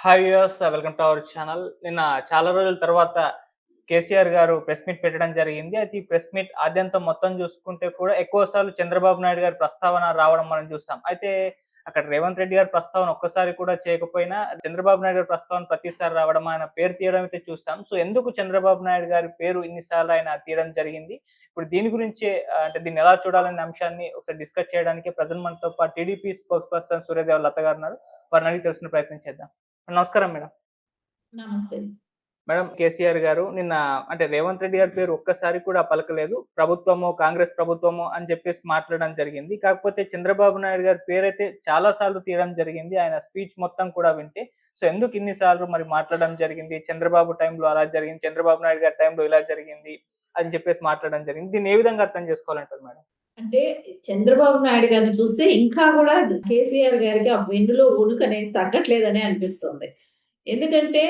Hi yous welcome to our channel నిన్న చాలా రోజుల తర్వాత కేసీఆర్ గారు ప్రెస్ మీట్ పెట్టడం జరిగింది. అయితే ఈ ప్రెస్ మీట్ ఆద్యంతం మొత్తం చూసుకుంటే కూడా ఎక్కువ సార్లు చంద్రబాబు నాయుడు గారి ప్రస్తావన రావడం మనం చూస్తాం అయితే అక్కడ రేవంత్ రెడ్డి గారి ప్రస్తావన ఒక్కసారి కూడా చేయకపోయినా చంద్రబాబు నాయుడు గారి ప్రస్తావన ప్రతిసారి రావడం ఆయన పేరు తీయడం అయితే చూస్తాం సో ఎందుకు చంద్రబాబు నాయుడు గారి పేరు ఇన్నిసార్లు ఆయన తీయడం జరిగింది? ఇప్పుడు దీని గురించి అంటే దీన్ని ఎలా చూడాలనే అంశాన్ని ఒకసారి డిస్కస్ చేయడానికి ప్రజెంట్ మనతో పాటు TDP spokesperson Suryadev Latha garu ఉన్నారు. వారిని అడిగి తెలుసుకునే ప్రయత్నం చేద్దాం. నమస్కారం మేడం. నమస్తే. మేడం కేసీఆర్ గారు నిన్న అంటే రేవంత్ రెడ్డి గారి పేరు ఒక్కసారి కూడా పలకలేదు. ప్రభుత్వము కాంగ్రెస్ ప్రభుత్వము అని చెప్పేసి మాట్లాడడం జరిగింది. కాకపోతే చంద్రబాబు నాయుడు గారి పేరైతే చాలా సార్లు తీయడం జరిగింది. ఆయన స్పీచ్ మొత్తం కూడా వింటే సో ఎందుకు ఇన్నిసార్లు మరి మాట్లాడడం జరిగింది? చంద్రబాబు టైంలో అలా జరిగింది చంద్రబాబు నాయుడు గారి టైంలో ఇలా జరిగింది అని చెప్పేసి మాట్లాడడం జరిగింది. దీన్ని ఏ విధంగా అర్థం చేసుకోవాలంటారు మేడం? అంటే చంద్రబాబు నాయుడు గారిని చూస్తే ఇంకా కూడా కేసీఆర్ గారికి ఆ వెన్నులో ఉనుకు అనేది తగ్గట్లేదనే అనిపిస్తుంది. ఎందుకంటే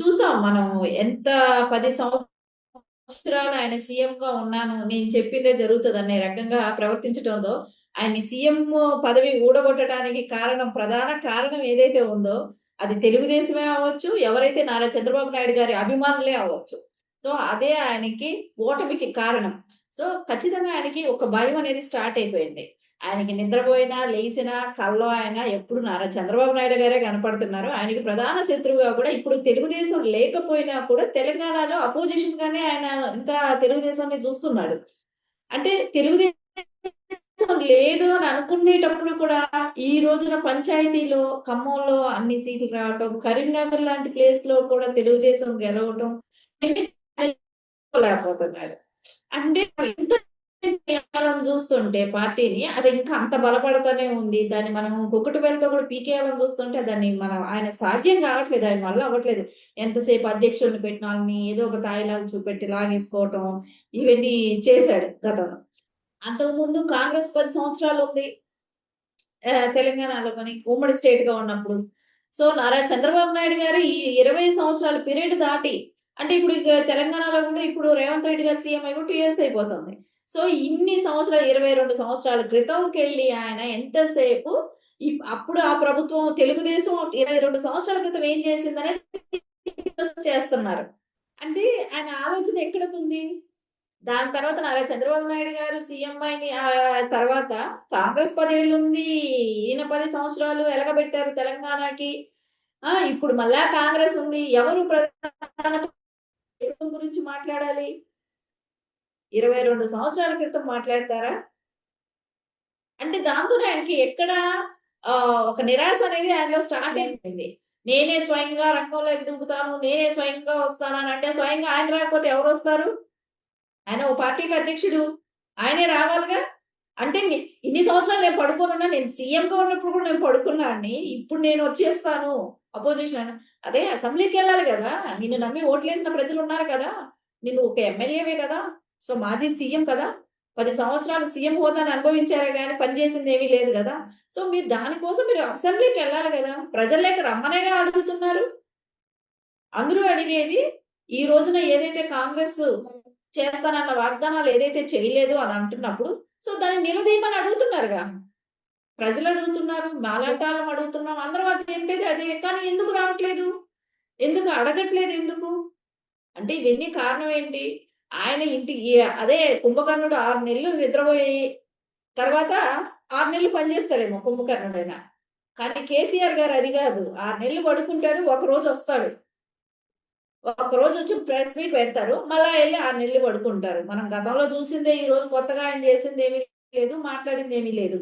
చూసాం మనం ఎంత పది సంవత్సరాలు ఆయన సీఎం గా ఉన్నాను నేను చెప్పిందే జరుగుతుంది అనే రకంగా ప్రవర్తించడంలో ఆయన సీఎం పదవి ఊడగొట్టడానికి కారణం ప్రధాన కారణం ఏదైతే ఉందో అది తెలుగుదేశమే అవ్వచ్చు ఎవరైతే నారా చంద్రబాబు నాయుడు గారి అభిమానులే అవ్వచ్చు. సో అదే ఆయనకి ఓటమికి కారణం. సో ఖచ్చితంగా ఆయనకి ఒక భయం అనేది స్టార్ట్ అయిపోయింది. ఆయనకి నిద్రపోయినా లేచినా కల్లో ఆయన ఎప్పుడు నారా చంద్రబాబు నాయుడు గారే కనపడుతున్నారు. ఆయనకి ప్రధాన శత్రువుగా కూడా ఇప్పుడు తెలుగుదేశం లేకపోయినా కూడా తెలంగాణలో అపోజిషన్ గానే ఆయన ఇంకా తెలుగుదేశాన్ని చూస్తున్నాడు. అంటే తెలుగుదేశం లేదు అని అనుకునేటప్పుడు కూడా ఈ రోజున పంచాయతీలో ఖమ్మంలో అన్ని సీట్లు రావటం కరీంనగర్ లాంటి ప్లేస్లో కూడా తెలుగుదేశం గెలవటం లేకపోతున్నాడు అంటే చేయాలని చూస్తుంటే పార్టీని అది ఇంకా అంత బలపడతానే ఉంది. దాన్ని మనం కుక్కటి వేలతో కూడా పీకేయాలని చూస్తుంటే దాన్ని మనం ఆయన సాధ్యం కావట్లేదు ఆయన వల్ల అవ్వట్లేదు. ఎంతసేపు అధ్యక్షుడిని పెట్టిన వాళ్ళని ఏదో ఒక తాయిలాగా చూపెట్టి లాగేసుకోవటం ఇవన్నీ చేశాడు గతంలో. అంతకుముందు కాంగ్రెస్ పది సంవత్సరాలు ఉంది. తెలంగాణలో కానీ ఉమ్మడి స్టేట్గా ఉన్నప్పుడు. సో నారా చంద్రబాబు నాయుడు గారు ఈ ఇరవై సంవత్సరాల పీరియడ్ దాటి అంటే ఇప్పుడు తెలంగాణలో కూడా ఇప్పుడు రేవంత్ రెడ్డి గారు సీఎం అయిపోయి టూ ఇయర్స్ అయిపోతుంది. సో ఇన్ని సంవత్సరాలు ఇరవై రెండు సంవత్సరాల క్రితంకి వెళ్ళి ఆయన ఎంతసేపు అప్పుడు ఆ ప్రభుత్వం తెలుగుదేశం ఇరవై రెండు సంవత్సరాల క్రితం ఏం చేసిందనే చేస్తున్నారు. అంటే ఆయన ఆలోచన ఎక్కడ ఉంది? దాని తర్వాత నారా చంద్రబాబు నాయుడు గారు సీఎం అయిన తర్వాత కాంగ్రెస్ పదేళ్ళు ఉంది ఈయన పది సంవత్సరాలు ఎలగబెట్టారు తెలంగాణకి. ఇప్పుడు మళ్ళా కాంగ్రెస్ ఉంది. ఎవరు ప్రధాన ఎవరి గురించి మాట్లాడాలి? ఇరవై రెండు సంవత్సరాల క్రితం మాట్లాడతారా? అంటే దాంతో ఆయనకి ఎక్కడ ఒక నిరాశ అనేది ఆయనలో స్టార్ట్ అయిపోయింది. నేనే స్వయంగా రంగంలోకి దూకుతాను నేనే స్వయంగా వస్తాను అని అంటే స్వయంగా ఆయన రాకపోతే ఎవరు వస్తారు? ఆయన ఓ పార్టీకి అధ్యక్షుడు. ఆయనే రావాలిగా? అంటే ఇన్ని సంవత్సరాలు నేను పడుకోనున్నా నేను సీఎంగా ఉన్నప్పుడు కూడా నేను పడుకున్నా అని ఇప్పుడు నేను వచ్చేస్తాను. అపోజిషన్ అదే అసెంబ్లీకి వెళ్ళాలి కదా. నిన్ను నమ్మి ఓట్లేసిన ప్రజలు ఉన్నారు కదా. నిన్ను ఒక ఎమ్మెల్యేవే కదా. సో మాజీ సీఎం కదా. పది సంవత్సరాలు సీఎం హోదాని అనుభవించారే కానీ పనిచేసింది ఏమీ లేదు కదా. సో మీరు దానికోసం మీరు అసెంబ్లీకి వెళ్ళాలి కదా. ప్రజల్లోకి రమ్మనేగా అడుగుతున్నారు. అందరూ అడిగేది ఈ రోజున ఏదైతే కాంగ్రెస్ చేస్తానన్న వాగ్దానాలు ఏదైతే చేయలేదు అని అంటున్నప్పుడు సో దాన్ని నిలదీయమని అడుగుతున్నారుగా. ప్రజలు అడుగుతున్నారు మాలాటాలం అడుగుతున్నాం అందరం అది చెప్పేది అదే కానీ ఎందుకు రావట్లేదు? ఎందుకు అడగట్లేదు ఎందుకు? అంటే ఇవన్నీ కారణం ఏంటి? ఆయన ఇంటికి అదే కుంభకర్ణుడు ఆరు నెలలు నిద్రపోయి తర్వాత ఆరు నెలలు పనిచేస్తాడేమో కుంభకర్ణుడైనా. కానీ కేసీఆర్ గారు అది కాదు. ఆరు నెలలు పడుకుంటాడు ఒక రోజు వస్తాడు. ఒక రోజు వచ్చి ప్రెస్ మీట్ పెడతారు మళ్ళా వెళ్ళి ఆరు నెలలు పడుకుంటారు. మనం గతంలో చూసిందే ఈ రోజు కొత్తగా ఆయన చేసింది ఏమీ లేదు మాట్లాడింది ఏమీ లేదు.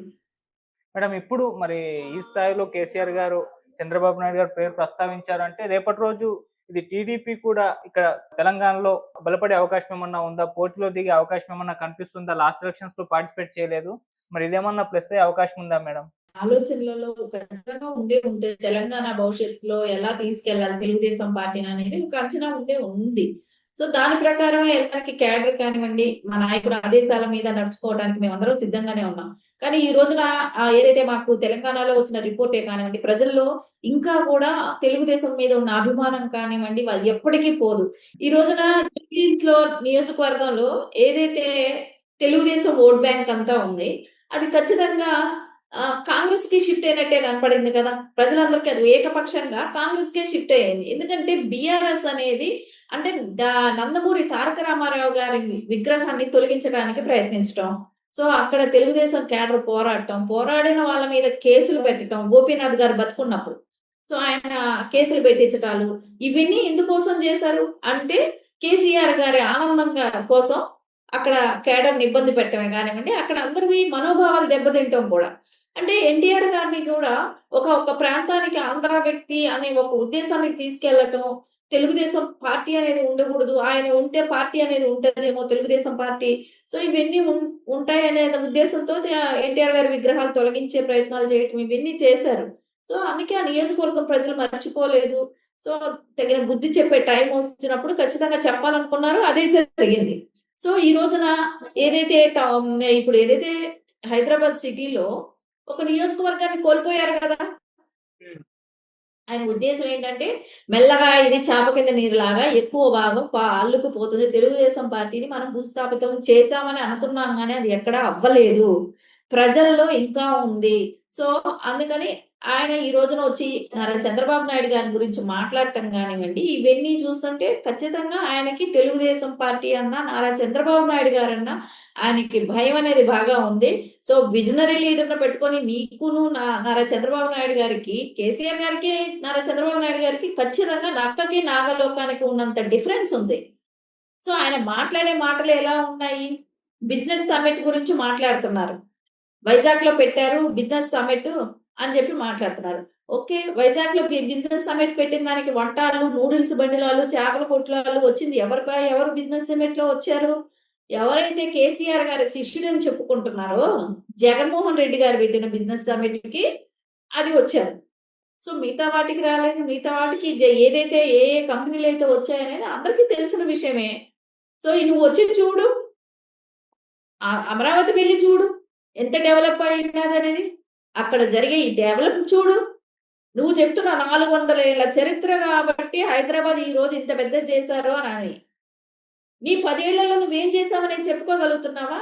మేడం ఇప్పుడు మరి ఈ స్థాయిలో కేసీఆర్ గారు చంద్రబాబు నాయుడు గారు పేరు ప్రస్తావించారు అంటే రేపటి రోజు ఇది టీడీపీ కూడా ఇక్కడ తెలంగాణలో బలపడే అవకాశం ఏమన్నా ఉందా? పోటీలో దిగే అవకాశం ఏమన్నా కనిపిస్తుందా? లాస్ట్ ఎలక్షన్స్లో పార్టిసిపేట్ చేయలేదు. మరి ఇదేమన్నా ప్లస్ అయ్యే అవకాశం ఉందా మేడం? ఆలోచనలలో ఖచ్చితంగా ఉండే ఉంటుంది తెలంగాణ భవిష్యత్తులో ఎలా తీసుకెళ్ళాలి తెలుగుదేశం పార్టీని అనేది ఒక అంచనా ఉండే ఉంది. సో దాని ప్రకారం వెళ్ళడానికి క్యాడర్ కానివ్వండి మా నాయకుడు ఆదేశాల మీద నడుచుకోవడానికి మేమందరం సిద్ధంగానే ఉన్నాం. కానీ ఈ రోజున ఏదైతే మాకు తెలంగాణలో వచ్చిన రిపోర్టే కానివ్వండి ప్రజల్లో ఇంకా కూడా తెలుగుదేశం మీద ఉన్న అభిమానం కానివ్వండి వాళ్ళు ఎప్పటికీ పోదు ఈ రోజున లో నియోజకవర్గంలో ఏదైతే తెలుగుదేశం ఓట్ బ్యాంక్ అంతా ఉంది అది ఖచ్చితంగా కాంగ్రెస్కి షిఫ్ట్ అయినట్టే కనపడింది కదా! ప్రజలందరికీ అది ఏకపక్షంగా కాంగ్రెస్ కే షిఫ్ట్ అయ్యింది. ఎందుకంటే బిఆర్ఎస్ అనేది అంటే నందమూరి తారక రామారావు గారి విగ్రహాన్ని తొలగించడానికి ప్రయత్నించడం సో, అక్కడ తెలుగుదేశం క్యాడర్ పోరాడటం, పోరాడిన వాళ్ళ మీద కేసులు పెట్టటం, గోపీనాథ్ గారు బతికున్నప్పుడు. సో, ఆయన కేసులు పెట్టించటాలు ఇవన్నీ ఎందుకోసం చేశారు? అంటే కేసీఆర్ గారి ఆనందంగా కోసం అక్కడ కేడర్‌ని ఇబ్బంది పెట్టడమే కానివ్వండి, అక్కడ అందరివి మనోభావాలు దెబ్బతింటం కూడా. అంటే ఎన్టీఆర్ గారిని కూడా ఒక ఒక ప్రాంతానికి ఆంధ్ర వ్యక్తి అనే ఒక ఉద్దేశానికి తీసుకెళ్ళటం, తెలుగుదేశం పార్టీ అనేది ఉండకూడదు. ఆయన ఉంటే పార్టీ అనేది ఉంటదేమో తెలుగుదేశం పార్టీ. సో, ఇవన్నీ ఉంటాయి ఉంటాయనే ఉద్దేశంతో ఎన్టీఆర్ గారి విగ్రహాలు తొలగించే ప్రయత్నాలు చేయటం ఇవన్నీ చేశారు. సో, అందుకే ఆ నియోజకవర్గం ప్రజలు మర్చిపోలేదు. సో, తగిన బుద్ధి చెప్పే టైం వచ్చినప్పుడు ఖచ్చితంగా చెప్పాలనుకున్నారు. అదే జరిగింది. సో, ఈ రోజున ఏదైతే ఇప్పుడు ఏదైతే హైదరాబాద్ సిటీలో ఒక నియోజకవర్గాన్ని కోల్పోయారు కదా! ఆయన ఉద్దేశం ఏంటంటే, మెల్లగా ఇది చేప కింద నీరులాగా ఎక్కువ భాగం ప అల్లుకుపోతుంది. తెలుగుదేశం పార్టీని మనం భూస్థాపితం చేశామని అనుకున్నాం కానీ అది ఎక్కడా అవ్వలేదు. ప్రజల్లో ఇంకా ఉంది. సో, అందుకని ఆయన ఈ రోజున వచ్చి నారా చంద్రబాబు నాయుడు గారి గురించి మాట్లాడటం కానివ్వండి ఇవన్నీ చూస్తుంటే ఖచ్చితంగా ఆయనకి తెలుగుదేశం పార్టీ అన్నా, నారా చంద్రబాబు నాయుడు గారన్నా ఆయనకి భయం అనేది బాగా ఉంది. సో, విజనరీ లీడర్ను పెట్టుకొని నీకును నా నారా చంద్రబాబు నాయుడు గారికి, కేసీఆర్ గారికి, నారా చంద్రబాబు నాయుడు గారికి ఖచ్చితంగా నక్కకి, నాగలోకానికి ఉన్నంత డిఫరెన్స్ ఉంది. సో, ఆయన మాట్లాడే మాటలు ఎలా ఉన్నాయి? బిజినెస్ సమ్మిట్ గురించి మాట్లాడుతున్నారు. వైజాగ్‌లో పెట్టారు బిజినెస్ సమ్మిట్ అని చెప్పి మాట్లాడుతున్నారు. ఓకే. వైజాగ్‌లో బిజినెస్ సమెట్ పెట్టిన దానికి వంటాలు నూడిల్స్ బండిలాలు చేపల కొట్లోళ్ళు వచ్చింది ఎవరిపై ఎవరు బిజినెస్ సమ్మిట్‌లో వచ్చారు? ఎవరైతే కేసీఆర్ గారి శిష్యుడని చెప్పుకుంటున్నారో, జగన్మోహన్ రెడ్డి గారు పెట్టిన బిజినెస్ సమ్మిట్‌కి అది వచ్చారు. సో, మిగతా వాటికి రాలేదు. మిగతా వాటికి ఏదైతే ఏ ఏ కంపెనీలు అయితే వచ్చాయనేది అందరికీ తెలిసిన విషయమే. సో, నువ్వు వచ్చి చూడు. అమరావతి వెళ్ళి చూడు. ఎంత డెవలప్ అయిందనేది. అక్కడ జరిగే ఈ డెవలప్ చూడు. నువ్వు చెప్తున్న 400 ఏళ్ళ చరిత్ర కాబట్టి హైదరాబాద్ ఈ రోజు ఇంత పెద్దది చేశారు అని. నీ పదేళ్ళలో నువ్వేం చేశావనేది చెప్పుకోగలుగుతున్నావా?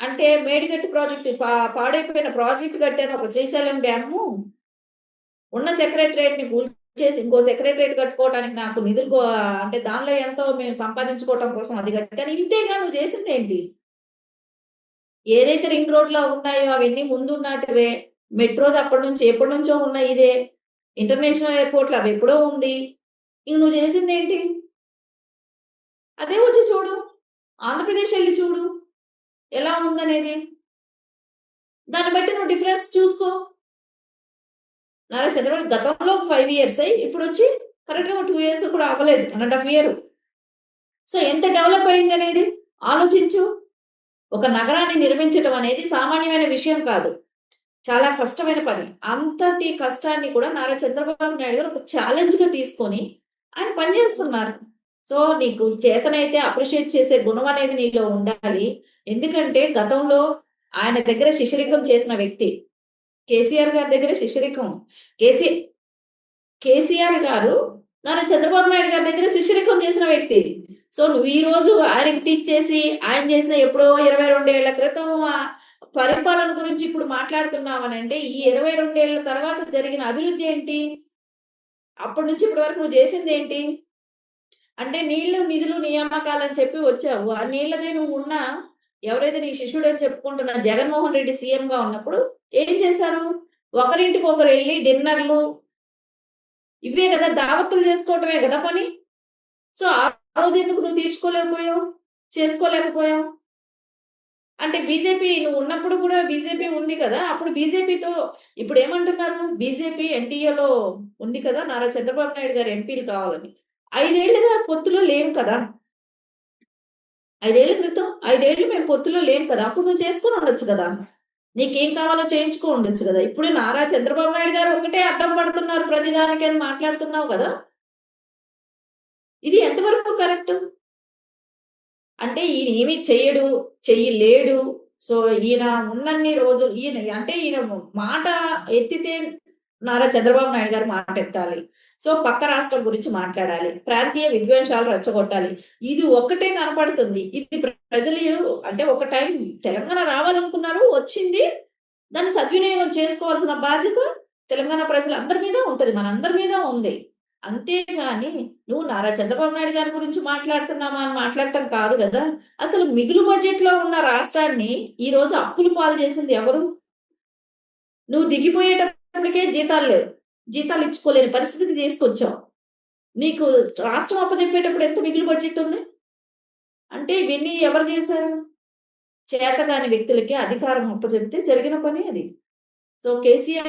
అంటే మేడిగట్టు ప్రాజెక్ట్ పా పాడైపోయిన ప్రాజెక్ట్ కట్టాను ఒక శ్రీశైలం డ్యాము. ఉన్న సెక్రటరేట్ని కూల్చేసి ఇంకో సెక్రటరేట్ కట్టుకోవడానికి నాకు నిధులు అంటే దానిలో ఎంతో మేము సంపాదించుకోవటం కోసం అది కట్టాను. ఇంతేగా నువ్వు చేసిందేంటి? ఏదైతే రింగ్ రోడ్‌లో ఉన్నాయో అవన్నీ ముందున్నటివే. మెట్రోది అప్పటి నుంచి ఎప్పటినుంచో ఉన్న ఇదే. ఇంటర్నేషనల్ ఎయిర్‌పోర్ట్‌లో అవి ఎప్పుడో ఉంది. ఇంక నువ్వు చేసిందేంటి? అదే వచ్చి చూడు. ఆంధ్రప్రదేశ్ వెళ్ళి చూడు. ఎలా ఉందనేది. దాన్ని బట్టి నువ్వు డిఫరెన్స్ చూసుకో. నారా చంద్రబాబు గతంలో ఫైవ్ ఇయర్స్ అయ్యి ఇప్పుడొచ్చి కరెక్ట్‌గా టూ ఇయర్స్ కూడా అవ్వలేదు. 1 ½ ఇయర్. సో, ఎంత డెవలప్ అయిందనేది ఆలోచించు. ఒక నగరాన్ని నిర్మించటం అనేది సామాన్యమైన విషయం కాదు. చాలా కష్టమైన పని. అంతటి కష్టాన్ని కూడా నారా చంద్రబాబు నాయుడు గారు ఒక ఛాలెంజ్‌గా తీసుకొని ఆయన పని చేస్తున్నారు. సో, నీకు చేతనైతే అప్రిషియేట్ చేసే గుణం అనేది నీలో ఉండాలి. ఎందుకంటే గతంలో ఆయన దగ్గర శిశిరికం చేసిన వ్యక్తి. కేసీఆర్ గారి దగ్గర శిశిరికం కేసీ కేసీఆర్ గారు నారా చంద్రబాబు నాయుడు గారి దగ్గర శిష్యరికం చేసిన వ్యక్తి. సో, నువ్వు ఈ రోజు ఆయనకి టీచ్ చేసి ఆయన చేసిన ఎప్పుడో ఇరవై రెండేళ్ళ క్రితం పరిపాలన గురించి ఇప్పుడు మాట్లాడుతున్నావనంటే ఈ ఇరవై రెండేళ్ళ తర్వాత జరిగిన అభివృద్ధి ఏంటి? అప్పటి నుంచి ఇప్పటి వరకు నువ్వు చేసిందేంటి? అంటే నీళ్ళు, నిధులు, నియామకాలని చెప్పి వచ్చావు. ఆ నీళ్ళదే నువ్వు ఉన్నా ఎవరైతే నీ శిష్యుడని చెప్పుకుంటున్న జగన్మోహన్ రెడ్డి సీఎంగా ఉన్నప్పుడు ఏం చేశారు? ఒకరింటికి ఒకరు వెళ్ళి డిన్నర్‌లు ఇవే కదా! దావత్తులు చేసుకోవటమే కదా పని. సో, ఆ రోజు ఎందుకు నువ్వు తీర్చుకోలేకపోయావు? చేసుకోలేకపోయావు? అంటే బీజేపీ నువ్వు ఉన్నప్పుడు కూడా బీజేపీ ఉంది కదా! అప్పుడు బీజేపీతో ఇప్పుడు ఏమంటున్నారు బీజేపీ ఎన్‌డీఏలో ఉంది కదా! నారా చంద్రబాబు నాయుడు గారు ఎంపీలు కావాలని. ఐదేళ్ళుగా పొత్తులో లేము కదా! ఐదేళ్ళ క్రితం ఐదేళ్ళు మేము పొత్తులో లేము కదా! అప్పుడు నువ్వు చేసుకొని ఉండొచ్చు కదా! నీకేం కావాలో చేయించుకో ఉండొచ్చు కదా! ఇప్పుడు నారా చంద్రబాబు నాయుడు గారు ఒకటే అడ్డం పడుతున్నారు ప్రతిదానికి అని మాట్లాడుతున్నావు కదా! ఇది ఎంతవరకు కరెక్ట్? అంటే ఈయన ఏమి చెయ్యడు, చెయ్యలేడు. సో, ఈయన ఉన్నన్ని రోజులు ఈయన అంటే ఈయన మాట ఎత్తితే నారా చంద్రబాబు నాయుడు గారు మాటెత్తాలి. సో, పక్క రాష్ట్రం గురించి మాట్లాడాలి. ప్రాంతీయ విద్వేషాలు రెచ్చగొట్టాలి. ఇది ఒక్కటే కనపడుతుంది. ఇది ప్రజలు అంటే ఒక టైం తెలంగాణ రావాలనుకున్నారు. వచ్చింది. దాన్ని సద్వినియోగం చేసుకోవాల్సిన బాధ్యత తెలంగాణ ప్రజలందరి మీద ఉంటుంది మనందరి మీద ఉంది. అంతేగాని నువ్వు నారా చంద్రబాబు నాయుడు గారి గురించి మాట్లాడుతున్నామా అని మాట్లాడటం కాదు కదా అసలు మిగులు బడ్జెట్‌లో ఉన్న రాష్ట్రాన్ని ఈ రోజు అప్పులు పాలు చేసింది ఎవరు? నువ్వు దిగిపోయేటప్పటికే జీతాలు లేవు. జీతాలు ఇచ్చుకోలేని పరిస్థితికి తీసుకొచ్చావు. నీకు రాష్ట్రం అప్పచెప్పేటప్పుడు ఎంత మిగులు బడ్జెట్ ఉంది? అంటే ఇవన్నీ ఎవరు చేశారు? చేతగాని వ్యక్తులకి అధికారం అప్పచెప్తే జరిగిన పని అది. సో, కేసీఆర్